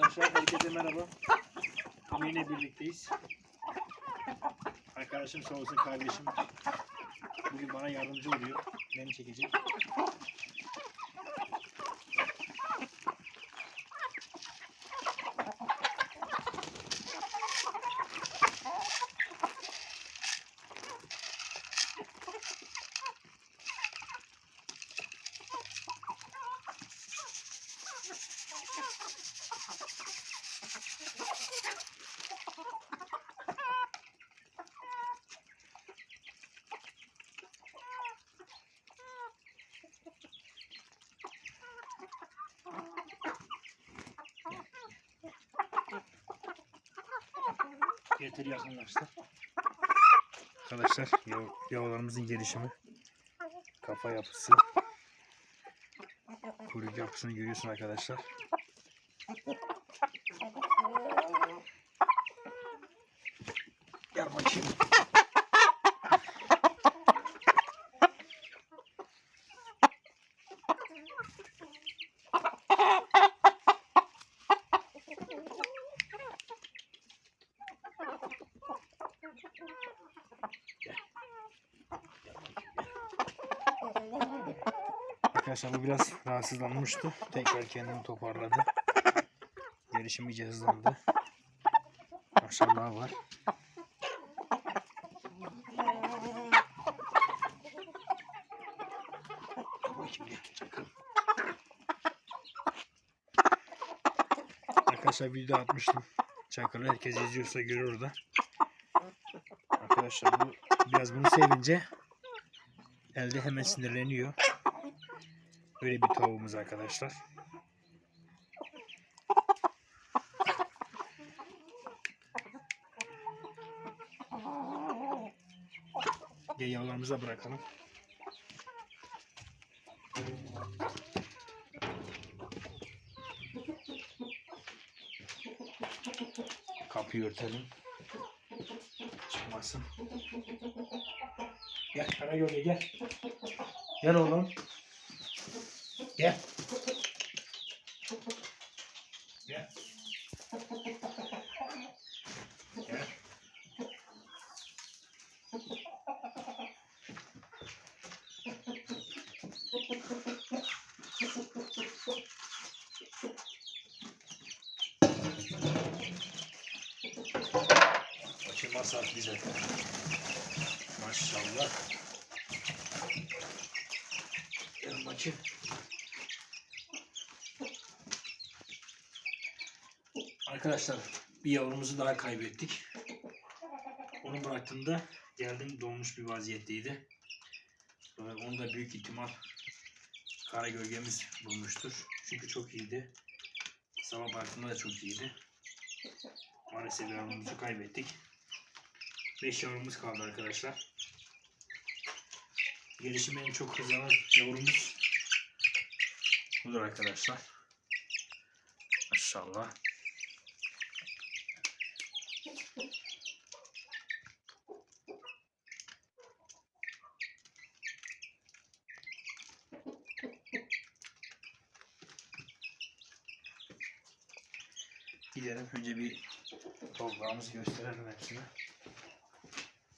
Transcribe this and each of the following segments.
Arkadaşlar herkese merhaba. Yine birlikteyiz. Arkadaşım sağ olsun kardeşim. Bugün bana yardımcı oluyor. Beni çekecek. Yeter yakınlaştı. Arkadaşlar yav, yavrularımızın gelişimi, kafa yapısı, kuyruk yapısını görüyorsun arkadaşlar. Gel bakayım. Arkadaşlar bu biraz rahatsızlanmıştı. Tekrar kendini toparladı. Gelişim iyice hızlandı. Maşallah var. Arkadaşlar video atmıştım. Çakalı herkes izliyorsa görür orada. Arkadaşlar bu biraz bunu sevince elde hemen sinirleniyor. Böyle bir tavuğumuz arkadaşlar. Yavrularımıza bırakalım. Kapıyı örtelim. Çıkmasın. Gel Karagöl'e gel. Gel oğlum. Gel. Gel. Gel. Masat güzel. Maşallah. Gel bakayım. Arkadaşlar bir yavrumuzu daha kaybettik. Onu bıraktığımda geldim donmuş bir vaziyetteydi. Onu da büyük ihtimal kara gölgemiz bulmuştur. Çünkü çok iyiydi. Sabah baktığımda da çok iyiydi. Maalesef yavrumuzu kaybettik. 5 yavrumuz kaldı arkadaşlar. Gelişimi en çok hızlanan yavrumuz budur arkadaşlar. Maşallah. Gidelim önce bir toprağımızı gösterelim hepsine.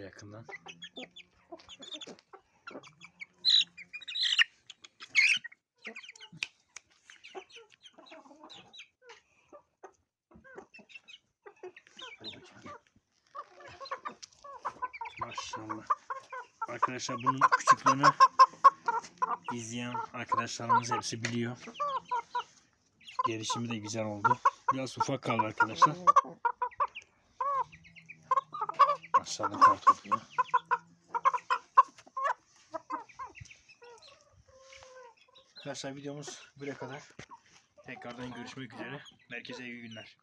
Şöyle yakından. Maşallah. Arkadaşlar bunun küçüklüğünü izleyen arkadaşlarımız hepsi biliyor. Gelişimi de güzel oldu. Biraz ufak kaldı arkadaşlar. Maşallah kar topluyor. Arkadaşlar videomuz buraya kadar. Tekrardan görüşmek üzere. Herkese iyi günler.